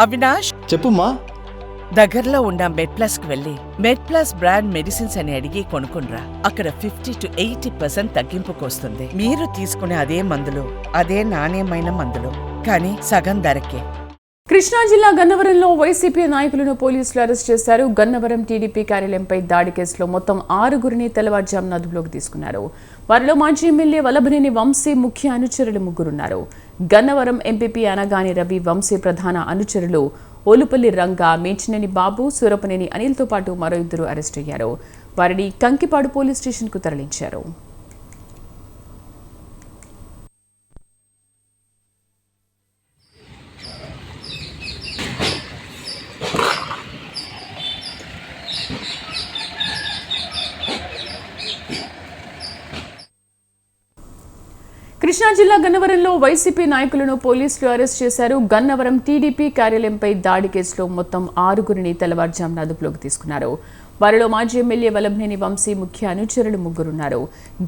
అవినాష్? చెప్పుమా దగ్గరలో ఉన్న మెడ్ ప్లస్కు వెళ్ళి మెడ్ ప్లస్ బ్రాండ్ మెడిసిన్స్ అని అడిగి కొనుక్కునరా అక్కడ ఫిఫ్టీ టు ఎయిటీ పర్సెంట్ తగ్గింపుకు వస్తుంది మీరు తీసుకునే అదే మందులు అదే నాణ్యమైన మందులు. కానీ సగం ధరకే. కృష్ణా జిల్లా గన్నవరంలో వైసీపీ నాయకులను పోలీసులు అరెస్ట్ చేశారు. గన్నవరం టీడీపీ కార్యాలయంపై దాడి కేసులో మొత్తం ఆరుగురిని తెల్లవారుజామున అదుపులోకి తీసుకున్నారు. వారిలో మాజీ ఎమ్మెల్యే వల్లభనేని వంశీ ముఖ్య అనుచరులు ముగ్గురున్నారు. గన్నవరం ఎంపీపీ అనగాని రవి వంశీ ప్రధాన అనుచరులు ఓలుపల్లి రంగా మేచినేని బాబు సూరపనేని అనిల్తో పాటు మరో ఇద్దరు అరెస్ట్ అయ్యారు. వారిని కంకిపాడు పోలీస్ స్టేషన్కు తరలించారు. కృష్ణా జిల్లా గన్నవరంలో వైసీపీ నాయకులను పోలీసులు అరెస్ట్ చేశారు. గన్నవరం టీడీపీ కార్యాలయంపై దాడి కేసులో మొత్తం ఆరుగురిని తెల్లవారుజామున అదుపులోకి తీసుకున్నారు. వారిలో మాజీ ఎమ్మెల్యే వలభనేని వంశీ ముఖ్య అనుచరులు ముగ్గురున్నారు.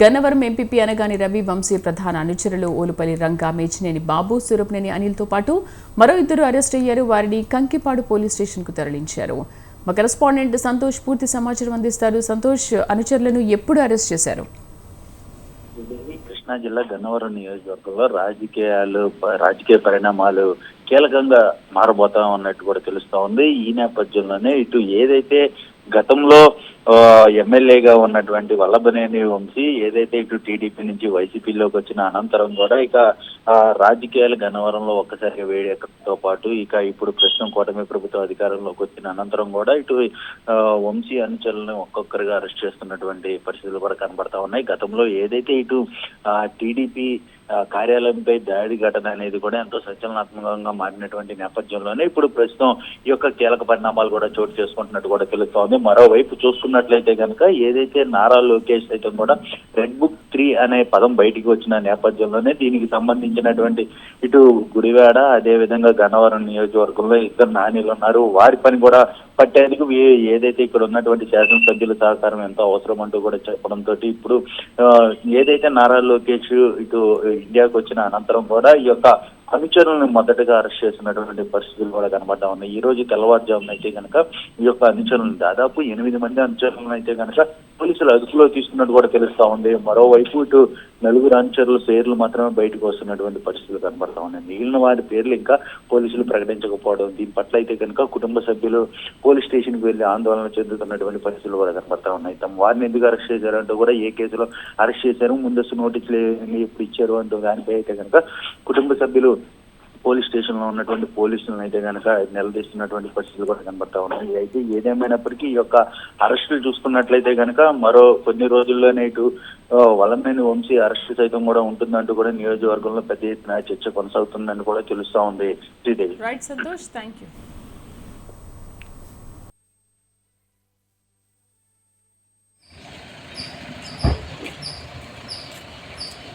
గన్నవరం ఎంపీపీ అనగాని రవి వంశీ ప్రధాన అనుచరులు ఓలుపల్లి రంగా మేచినేని బాబు సూరపనేని అనిల్తో పాటు మరో ఇద్దరు అరెస్ట్ అయ్యారు. వారిని కంకిపాడు పోలీస్ స్టేషన్కు తరలించారు. మా కరెస్పాండెంట్ సంతోష్ పూర్తి సమాచారం అందిస్తారు. సంతోష్ అనుచరులను ఎప్పుడు అరెస్ట్ చేశారు? కృష్ణా జిల్లా గన్నవరం నియోజకవర్గంలో రాజకీయాలు రాజకీయ పరిణామాలు కీలకంగా మారబోతా ఉన్నట్టు కూడా తెలుస్తా ఉంది ఈ నేపథ్యంలోనే ఇటు ఏదైతే గతంలో ఆ, ఎమ్మెల్యేగా ఉన్నటువంటి వల్లభనేని వంశీ ఏదైతే ఇటు టీడీపీ నుంచి వైసీపీలోకి వచ్చిన అనంతరం కూడా ఇక ఆ, రాజకీయాలు గన్నవరంలో ఒక్కసారిగా వేడెక్కడంతో పాటు ఇక ఇప్పుడు ప్రస్తుతం కూటమి ప్రభుత్వం అధికారంలోకి వచ్చిన అనంతరం కూడా ఇటు ఆ, వంశీ అనుచరులను ఒక్కొక్కరుగా అరెస్ట్ చేస్తున్నటువంటి పరిస్థితులు కూడా కనబడతా ఉన్నాయి. గతంలో ఏదైతే ఇటు టీడీపీ కార్యాలయంపై దాడి ఘటన అనేది కూడా ఎంతో సంచలనాత్మకంగా మారినటువంటి నేపథ్యంలోనే ఇప్పుడు ప్రస్తుతం ఈ యొక్క కీలక పరిణామాలు కూడా చోటు చేసుకుంటున్నట్టు కూడా తెలుస్తోంది. మరోవైపు చూసుకున్నట్లయితే కనుక ఏదైతే నారా లోకేష్ సైతం కూడా రెడ్ బుక్ త్రీ అనే పదం బయటికి వచ్చిన నేపథ్యంలోనే దీనికి సంబంధించినటువంటి ఇటు గుడివాడ అదే విధంగా గన్నవరం నియోజకవర్గంలో ఇద్దరు నాణ్యులు ఉన్నారు. వారి పని కూడా పట్టేందుకు ఏదైతే ఇక్కడ ఉన్నటువంటి శాసనసభ్యుల సహకారం ఎంతో అవసరం అంటూ కూడా చెప్పడంతో ఇప్పుడు ఏదైతే నారా లోకేష్ ఇటు ఇండియాకు వచ్చిన అనంతరం కూడా ఈ యొక్క అనుచరులను మొదటగా అరెస్ట్ చేసినటువంటి పరిస్థితులు కూడా కనబడతా ఉన్నాయి. ఈ రోజు తెల్లవారుజామున అయితే కనుక ఈ యొక్క అనుచరులను దాదాపు ఎనిమిది మంది అనుచరులను అయితే కనుక పోలీసులు అదుపులో తీసుకున్నట్టు కూడా తెలుస్తా ఉంది. మరోవైపు ఇటు నలుగురు అనుచరుల పేర్లు మాత్రమే బయటకు వస్తున్నటువంటి పరిస్థితులు కనబడతా ఉన్నాయి. మిగిలిన వారి పేర్లు ఇంకా పోలీసులు ప్రకటించకపోవడం దీని పట్ల అయితే కనుక కుటుంబ సభ్యులు పోలీస్ స్టేషన్ వెళ్ళి వెళ్ళి ఆందోళన చెందుతున్నటువంటి పరిస్థితులు కూడా కనబడతా ఉన్నాయి. తమ వారిని ఎందుకు అరెస్ట్ చేశారంటూ కూడా ఏ కేసులో అరెస్ట్ చేశారు ముందస్తు నోటీసులు ఎప్పుడు ఇచ్చారు అంటూ దానిపై అయితే కనుక కుటుంబ సభ్యులు పోలీస్ స్టేషన్లో ఉన్నటువంటి పోలీసులను అయితే కనుక నిలదీస్తున్నటువంటి పరిస్థితులు కూడా కనబడతా ఉన్నాయి. అయితే ఏదేమైనప్పటికీ ఈ యొక్క అరెస్టులు చూసుకున్నట్లయితే కనుక మరో కొన్ని రోజుల్లోనే ఇటు ఆ, వంశీ అరెస్ట్ సైతం కూడా ఉంటుందంటూ కూడా నియోజకవర్గంలో పెద్ద ఎత్తున చర్చ కొనసాగుతుందని కూడా తెలుస్తా ఉంది. Sridevi. Right Santosh thank you